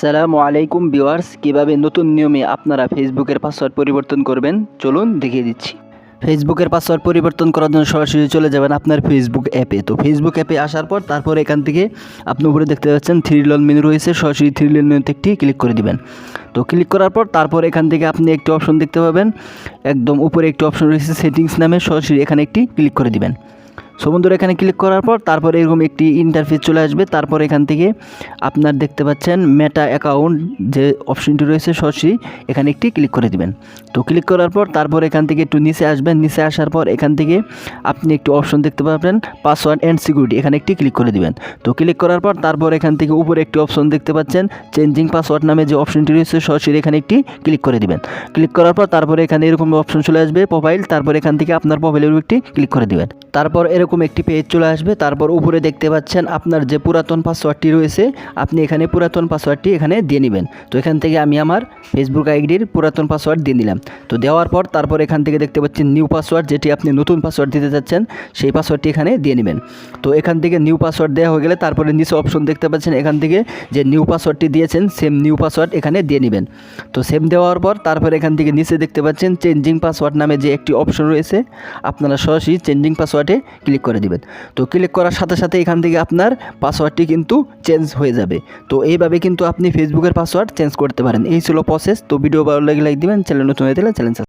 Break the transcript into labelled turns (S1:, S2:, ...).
S1: সালামু আলাইকুম ভিউয়ার্স, কীভাবে নতুন নিয়মে আপনারা ফেসবুকের পাসওয়ার্ড পরিবর্তন করবেন? চলুন দেখিয়ে দিচ্ছি। ফেসবুকের পাসওয়ার্ড পরিবর্তন করার জন্য সরাসরি চলে যাবেন আপনার ফেসবুক অ্যাপে তো ফেসবুক অ্যাপে আসার পর তারপর এখান থেকে আপনি উপরে দেখতে পাচ্ছেন থ্রি লন মেনু রয়েছে, সরাসরি থ্রি লন মেনুতে একটি ক্লিক করে দিবেন। তো ক্লিক করার পর তারপর এখান থেকে আপনি একটি অপশন দেখতে পাবেন। একদম উপরে একটি অপশন রয়েছে সেটিংস নামে, সরাসরি এখানে একটি ক্লিক করে দিবেন। সো বন্ধুরা এখানে ক্লিক করার পর তারপর এরকম একটি ইন্টারফেস চলে আসবে। তারপর এখান থেকে আপনার দেখতে পাচ্ছেন মেটা অ্যাকাউন্ট যে অপশনটি রয়েছে সরাসরি এখানে একটি ক্লিক করে দিবেন। তো ক্লিক করার পর তারপর এখান থেকে একটু নিচে আসবেন। নিচে আসার পর এখান থেকে আপনি একটি অপশন দেখতে পাবেন পাসওয়ার্ড অ্যান্ড সিকিউরিটি এখানে একটি ক্লিক করে দিবেন। তো ক্লিক করার পর তারপর এখান থেকে উপরে একটি অপশন দেখতে পাচ্ছেন চেঞ্জিং পাসওয়ার্ড নামে যে অপশনটি রয়েছে সরাসরি এখানে একটি ক্লিক করে দিবেন। ক্লিক করার পর তারপরে এখানে এরকম অপশন চলে আসবে প্রোফাইল তারপর এখান থেকে আপনার প্রোফাইলের একটি ক্লিক করে দিবেন। তারপর এরকম একটি পেজ চলে আসবে। তারপর উপরে দেখতে পাচ্ছেন আপনার যে পুরাতন পাসওয়ার্ডটি রয়েছে, আপনি এখানে পুরাতন পাসওয়ার্ডটি এখানে দিয়ে নেবেন। তো এখান থেকে আমি আমার ফেসবুক আইডির পুরাতন পাসওয়ার্ড দিয়ে নিলাম। তো দেওয়ার পর তারপর এখান থেকে দেখতে পাচ্ছেন নিউ পাসওয়ার্ড যেটি আপনি নতুন পাসওয়ার্ড দিতে যাচ্ছেন, সেই পাসওয়ার্ডটি এখানে দিয়ে নেবেন। তো এখান থেকে নিউ পাসওয়ার্ড দেওয়া হয়ে গেলে তারপরে নিচে অপশন দেখতে পাচ্ছেন, এখান থেকে যে নিউ পাসওয়ার্ডটি দিয়েছেন সেম নিউ পাসওয়ার্ড এখানে দিয়ে নেবেন। তো সেম দেওয়ার পর তারপর এখান থেকে নিচে দেখতে পাচ্ছেন চেঞ্জিং পাসওয়ার্ড নামে যে একটি অপশন রয়েছে, আপনারা সরাসরি চেঞ্জিং পাসওয়ার্ডে ক্লিক করে দিবেন। তো ক্লিক করার সাথে সাথে এখান থেকে আপনার পাসওয়ার্ডটি কিন্তু চেঞ্জ হয়ে যাবে। তো এইভাবে কিন্তু আপনি ফেসবুকের পাসওয়ার্ড চেঞ্জ করতে পারেন। এই ছিল প্রসেস তো ভিডিও ভালো লাগলে লাইক দিবেন। চ্যানেল নতুন হয়ে গেলে চ্যানেল